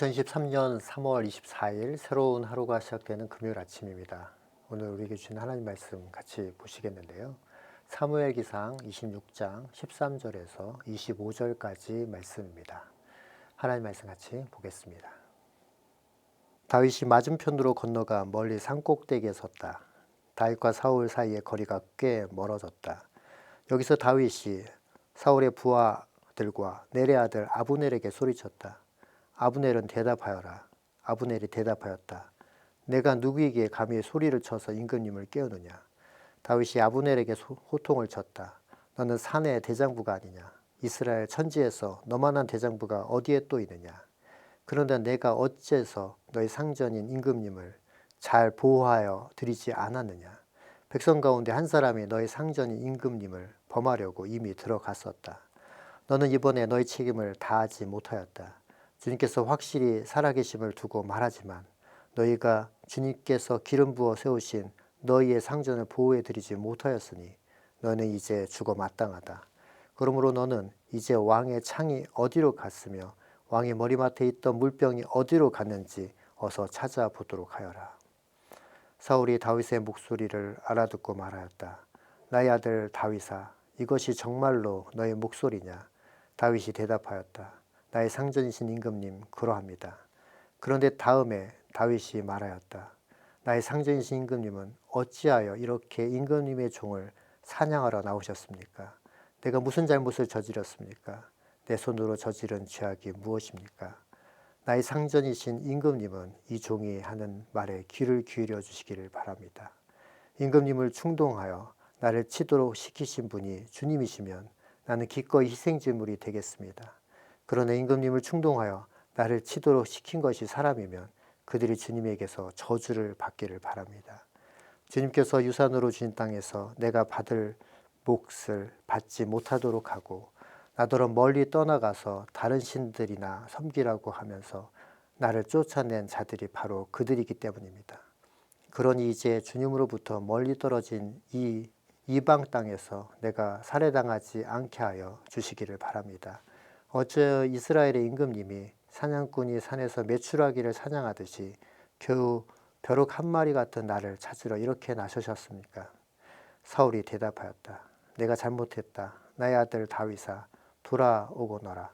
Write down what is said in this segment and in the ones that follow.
2023년 3월 24일 새로운 하루가 시작되는 금요일 아침입니다. 오늘 우리에게 주신 하나님 말씀 같이 보시겠는데요. 사무엘 기상 26장 13절에서 25절까지 말씀입니다. 하나님 말씀 같이 보겠습니다. 다윗이 맞은편으로 건너가 멀리 산꼭대기에 섰다. 다윗과 사울 사이의 거리가 꽤 멀어졌다. 여기서 다윗이 사울의 부하들과 내레 아들 아브넬에게 소리쳤다. 아브넬은 대답하여라. 아브넬이 대답하였다. 내가 누구에게 감히 소리를 쳐서 임금님을 깨우느냐. 다윗이 아브넬에게 소- 호통을 쳤다. 너는 산의 대장부가 아니냐. 이스라엘 천지에서 너만한 대장부가 어디에 또 있느냐. 그런데 내가 어째서 너희 상전인 임금님을 잘 보호하여 드리지 않았느냐. 백성 가운데 한 사람이 너희 상전인 임금님을 범하려고 이미 들어갔었다. 너는 이번에 너희 책임을 다하지 못하였다. 주님께서 확실히 살아계심을 두고 말하지만 너희가 주님께서 기름 부어 세우신 너희의 상전을 보호해 드리지 못하였으니 너는 이제 죽어 마땅하다. 그러므로 너는 이제 왕의 창이 어디로 갔으며 왕의 머리맡에 있던 물병이 어디로 갔는지 어서 찾아보도록 하여라. 사울이 다윗의 목소리를 알아듣고 말하였다. 나의 아들 다윗아, 이것이 정말로 너의 목소리냐? 다윗이 대답하였다. 나의 상전이신 임금님, 그러합니다. 그런데 다음에 다윗이 말하였다. 나의 상전이신 임금님은 어찌하여 이렇게 임금님의 종을 사냥하러 나오셨습니까? 내가 무슨 잘못을 저질렀습니까? 내 손으로 저지른 죄악이 무엇입니까? 나의 상전이신 임금님은 이 종이 하는 말에 귀를 기울여 주시기를 바랍니다. 임금님을 충동하여 나를 치도록 시키신 분이 주님이시면 나는 기꺼이 희생제물이 되겠습니다. 그러나 임금님을 충동하여 나를 치도록 시킨 것이 사람이면 그들이 주님에게서 저주를 받기를 바랍니다. 주님께서 유산으로 주신 땅에서 내가 받을 몫을 받지 못하도록 하고 나더러 멀리 떠나가서 다른 신들이나 섬기라고 하면서 나를 쫓아낸 자들이 바로 그들이기 때문입니다. 그러니 이제 주님으로부터 멀리 떨어진 이 이방 땅에서 내가 살해당하지 않게 하여 주시기를 바랍니다. 어째 이스라엘의 임금님이 사냥꾼이 산에서 메추라기를 사냥하듯이 겨우 벼룩 한 마리 같은 나를 찾으러 이렇게 나서셨습니까? 사울이 대답하였다. 내가 잘못했다. 나의 아들 다윗아 돌아오거너라.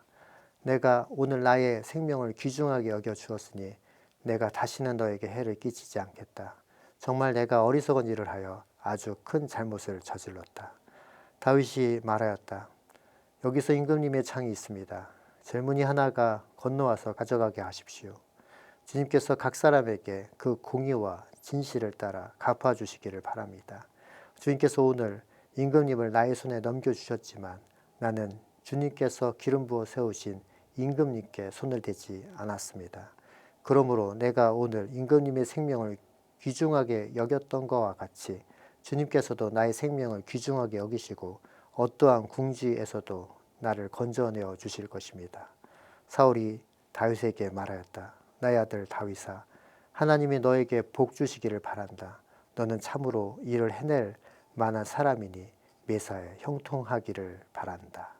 내가 오늘 나의 생명을 귀중하게 여겨 주었으니 내가 다시는 너에게 해를 끼치지 않겠다. 정말 내가 어리석은 일을 하여 아주 큰 잘못을 저질렀다. 다윗이 말하였다. 여기서 임금님의 창이 있습니다. 젊은이 하나가 건너와서 가져가게 하십시오. 주님께서 각 사람에게 그 공의와 진실을 따라 갚아주시기를 바랍니다. 주님께서 오늘 임금님을 나의 손에 넘겨주셨지만 나는 주님께서 기름 부어 세우신 임금님께 손을 대지 않았습니다. 그러므로 내가 오늘 임금님의 생명을 귀중하게 여겼던 것과 같이 주님께서도 나의 생명을 귀중하게 여기시고 어떠한 궁지에서도 나를 건져내어 주실 것입니다. 사울이 다윗에게 말하였다. 나의 아들 다윗아, 하나님이 너에게 복 주시기를 바란다. 너는 참으로 일을 해낼 만한 사람이니 매사에 형통하기를 바란다.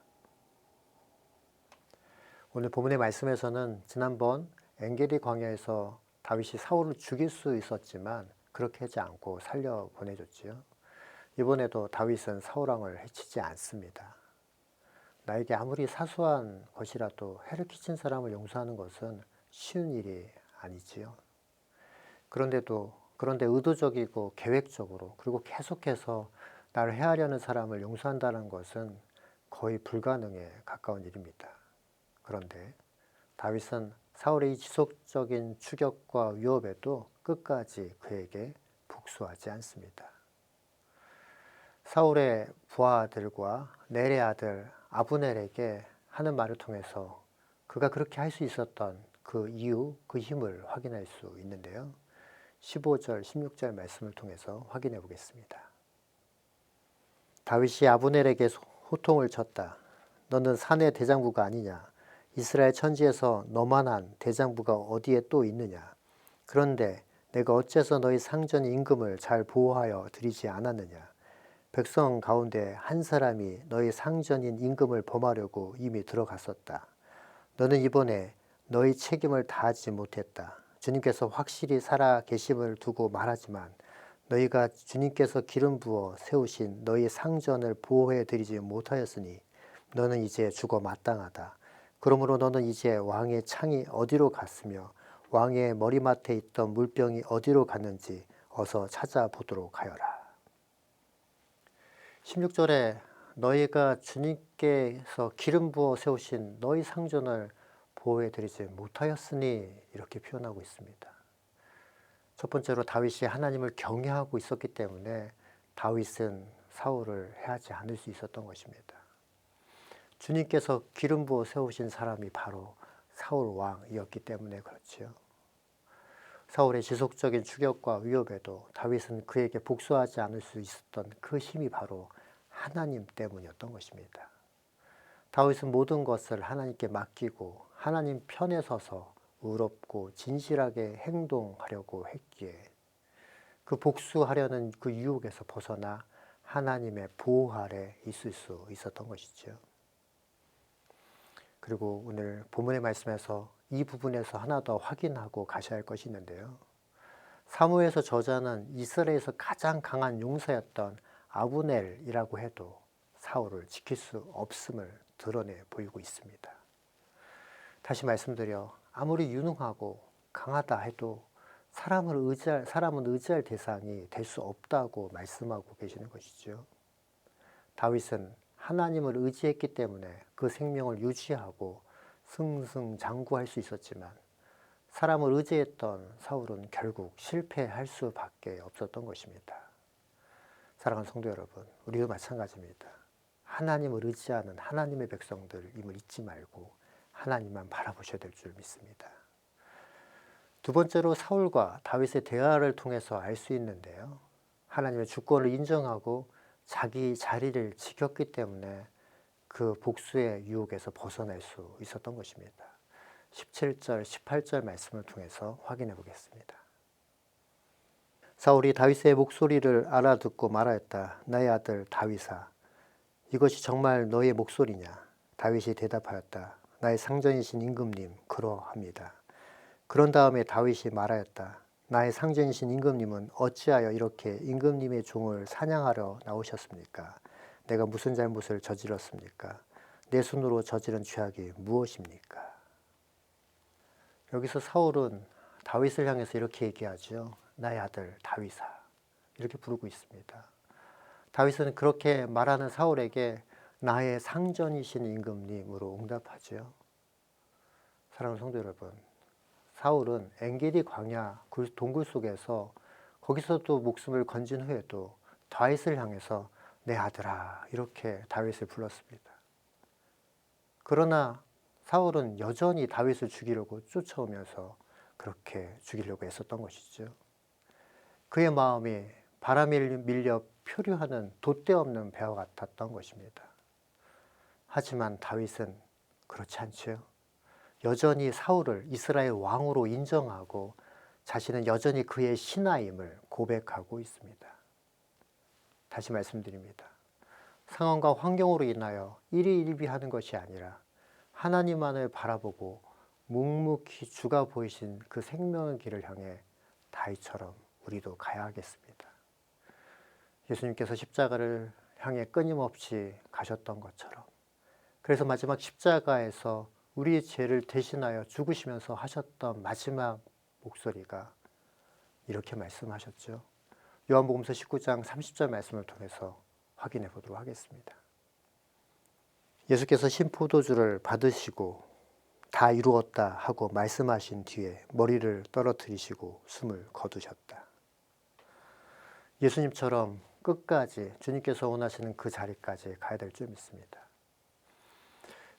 오늘 본문의 말씀에서는 지난번 엔게리 광야에서 다윗이 사울을 죽일 수 있었지만 그렇게 하지 않고 살려 보내줬지요. 이번에도 다윗은 사울왕을 해치지 않습니다. 나에게 아무리 사소한 것이라도 해를 끼친 사람을 용서하는 것은 쉬운 일이 아니지요. 그런데도 그런데 의도적이고 계획적으로 그리고 계속해서 나를 해하려는 사람을 용서한다는 것은 거의 불가능에 가까운 일입니다. 그런데 다윗은 사울의 이 지속적인 추격과 위협에도 끝까지 그에게 복수하지 않습니다. 사울의 부하들과 넬의 아들 아브넬에게 하는 말을 통해서 그가 그렇게 할 수 있었던 그 이유, 그 힘을 확인할 수 있는데요. 15절, 16절 말씀을 통해서 확인해 보겠습니다. 다윗이 아브넬에게 호통을 쳤다. 너는 산의 대장부가 아니냐? 이스라엘 천지에서 너만한 대장부가 어디에 또 있느냐? 그런데 내가 어째서 너희 상전 임금을 잘 보호하여 드리지 않았느냐? 백성 가운데 한 사람이 너희 상전인 임금을 범하려고 이미 들어갔었다. 너는 이번에 너희 책임을 다하지 못했다. 주님께서 확실히 살아 계심을 두고 말하지만 너희가 주님께서 기름 부어 세우신 너희 상전을 보호해 드리지 못하였으니 너는 이제 죽어 마땅하다. 그러므로 너는 이제 왕의 창이 어디로 갔으며 왕의 머리맡에 있던 물병이 어디로 갔는지 어서 찾아보도록 하여라. 16절에 너희가 주님께서 기름 부어 세우신 너희 상전을 보호해 드리지 못하였으니 이렇게 표현하고 있습니다. 첫 번째로 다윗이 하나님을 경외하고 있었기 때문에 다윗은 사울을 해하지 않을 수 있었던 것입니다. 주님께서 기름 부어 세우신 사람이 바로 사울 왕이었기 때문에 그렇지요. 사울의 지속적인 추격과 위협에도 다윗은 그에게 복수하지 않을 수 있었던 그 힘이 바로 하나님 때문이었던 것입니다. 다윗은 모든 것을 하나님께 맡기고 하나님 편에 서서 의롭고 진실하게 행동하려고 했기에 그 복수하려는 그 유혹에서 벗어나 하나님의 보호 아래 있을 수 있었던 것이죠. 그리고 오늘 본문의 말씀에서 이 부분에서 하나 더 확인하고 가셔야 할 것이 있는데요. 사무에서 저자는 이스라엘에서 가장 강한 용사였던 아브넬이라고 해도 사울을 지킬 수 없음을 드러내 보이고 있습니다. 다시 말씀드려 아무리 유능하고 강하다 해도 사람을 의지할 사람은 의지할 대상이 될 수 없다고 말씀하고 계시는 것이죠. 다윗은 하나님을 의지했기 때문에 그 생명을 유지하고 승승장구할 수 있었지만 사람을 의지했던 사울은 결국 실패할 수밖에 없었던 것입니다. 사랑하는 성도 여러분, 우리도 마찬가지입니다. 하나님을 의지하는 하나님의 백성들임을 잊지 말고 하나님만 바라보셔야 될 줄 믿습니다. 두 번째로 사울과 다윗의 대화를 통해서 알 수 있는데요. 하나님의 주권을 인정하고 자기 자리를 지켰기 때문에 그 복수의 유혹에서 벗어날 수 있었던 것입니다. 17절, 18절 말씀을 통해서 확인해 보겠습니다. 사울이 다윗의 목소리를 알아듣고 말하였다. 나의 아들 다윗아, 이것이 정말 너의 목소리냐? 다윗이 대답하였다. 나의 상전이신 임금님, 그러합니다. 그런 다음에 다윗이 말하였다. 나의 상전이신 임금님은 어찌하여 이렇게 임금님의 종을 사냥하러 나오셨습니까? 내가 무슨 잘못을 저질렀습니까? 내 손으로 저지른 죄악이 무엇입니까? 여기서 사울은 다윗을 향해서 이렇게 얘기하죠. 나의 아들 다윗아. 이렇게 부르고 있습니다. 다윗은 그렇게 말하는 사울에게 나의 상전이신 임금님으로 응답하죠. 사랑하는 성도 여러분, 사울은 엔게디 광야 동굴 속에서 거기서도 목숨을 건진 후에도 다윗을 향해서 내 아들아 이렇게 다윗을 불렀습니다. 그러나 사울은 여전히 다윗을 죽이려고 쫓아오면서 그렇게 죽이려고 애썼던 것이죠. 그의 마음이 바람에 밀려 표류하는 돛대 없는 배와 같았던 것입니다. 하지만 다윗은 그렇지 않지요. 여전히 사울을 이스라엘 왕으로 인정하고 자신은 여전히 그의 신하임을 고백하고 있습니다. 다시 말씀드립니다. 상황과 환경으로 인하여 일희일비하는 것이 아니라 하나님만을 바라보고 묵묵히 주가 보이신 그 생명의 길을 향해 다윗처럼 우리도 가야 하겠습니다. 예수님께서 십자가를 향해 끊임없이 가셨던 것처럼 그래서 마지막 십자가에서 우리의 죄를 대신하여 죽으시면서 하셨던 마지막 목소리가 이렇게 말씀하셨죠. 요한복음서 19장 30절 말씀을 통해서 확인해 보도록 하겠습니다. 예수께서 신포도주를 받으시고 다 이루었다 하고 말씀하신 뒤에 머리를 떨어뜨리시고 숨을 거두셨다. 예수님처럼 끝까지 주님께서 원하시는 그 자리까지 가야 될 줄 믿습니다.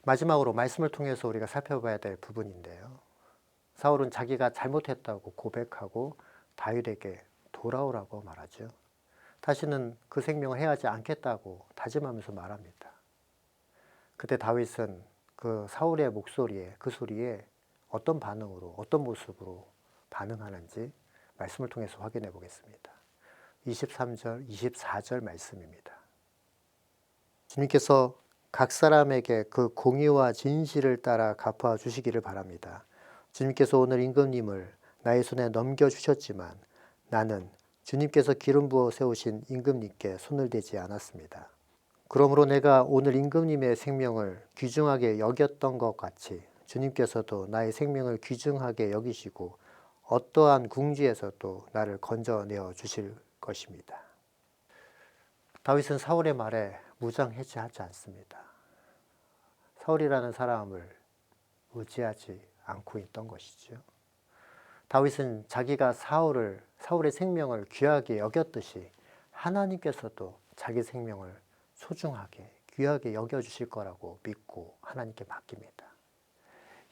마지막으로 말씀을 통해서 우리가 살펴봐야 될 부분인데요. 사울은 자기가 잘못했다고 고백하고 다윗에게 돌아오라고 말하죠. 다시는 그 생명을 해하지 않겠다고 다짐하면서 말합니다. 그때 다윗은 그 사울의 목소리에 그 소리에 어떤 반응으로 어떤 모습으로 반응하는지 말씀을 통해서 확인해 보겠습니다. 23절, 24절 말씀입니다. 주님께서 각 사람에게 그 공의와 진실을 따라 갚아 주시기를 바랍니다. 주님께서 오늘 임금님을 나의 손에 넘겨 주셨지만 나는 주님께서 기름 부어 세우신 임금님께 손을 대지 않았습니다. 그러므로 내가 오늘 임금님의 생명을 귀중하게 여겼던 것 같이 주님께서도 나의 생명을 귀중하게 여기시고 어떠한 궁지에서도 나를 건져내어 주실 것입니다. 다윗은 사울의 말에 무장해제하지 않습니다. 사울이라는 사람을 의지하지 않고 있던 것이죠. 다윗은 자기가 사울을 사울의 생명을 귀하게 여겼듯이 하나님께서도 자기 생명을 소중하게 귀하게 여겨 주실 거라고 믿고 하나님께 맡깁니다.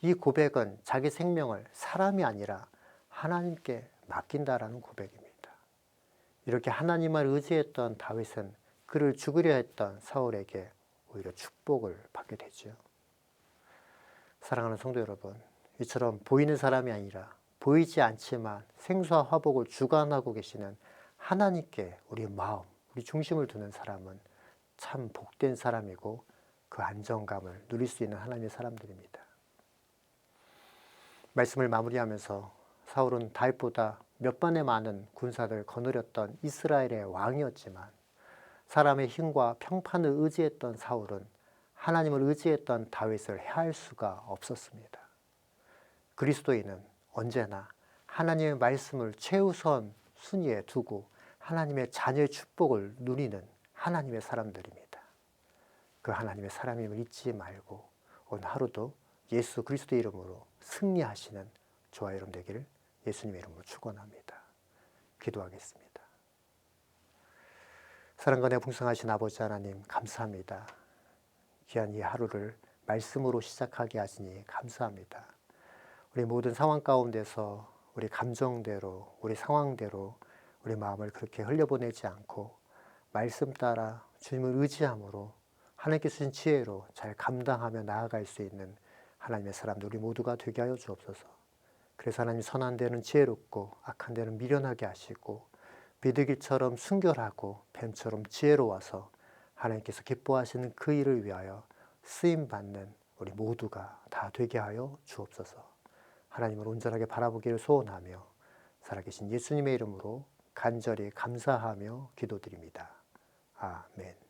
이 고백은 자기 생명을 사람이 아니라 하나님께 맡긴다라는 고백입니다. 이렇게 하나님을 의지했던 다윗은 그를 죽으려 했던 사울에게 오히려 축복을 받게 되죠. 사랑하는 성도 여러분, 이처럼 보이는 사람이 아니라 보이지 않지만 생수와 화복을 주관하고 계시는 하나님께 우리 마음, 우리 중심을 두는 사람은 참 복된 사람이고 그 안정감을 누릴 수 있는 하나님의 사람들입니다. 말씀을 마무리하면서 사울은 다윗보다 몇 번의 많은 군사를 거느렸던 이스라엘의 왕이었지만 사람의 힘과 평판을 의지했던 사울은 하나님을 의지했던 다윗을 해할 수가 없었습니다. 그리스도인은 언제나 하나님의 말씀을 최우선 순위에 두고 하나님의 자녀의 축복을 누리는 하나님의 사람들입니다. 그 하나님의 사람임을 잊지 말고 오늘 하루도 예수 그리스도 이름으로 승리하시는 저와 여러분 되기를 예수님의 이름으로 축원합니다. 기도하겠습니다. 사랑과 내 풍성하신 아버지 하나님 감사합니다. 귀한 이 하루를 말씀으로 시작하게 하시니 감사합니다. 우리 모든 상황 가운데서 우리 감정대로 우리 상황대로 우리 마음을 그렇게 흘려보내지 않고 말씀 따라 주님을 의지함으로 하나님께 주신 지혜로 잘 감당하며 나아갈 수 있는 하나님의 사람들 우리 모두가 되게 하여 주옵소서. 그래서 하나님 선한 데는 지혜롭고 악한 데는 미련하게 하시고 비둘기처럼 순결하고 뱀처럼 지혜로워서 하나님께서 기뻐하시는 그 일을 위하여 쓰임 받는 우리 모두가 다 되게 하여 주옵소서. 하나님을 온전하게 바라보기를 소원하며 살아계신 예수님의 이름으로 간절히 감사하며 기도드립니다. 아멘.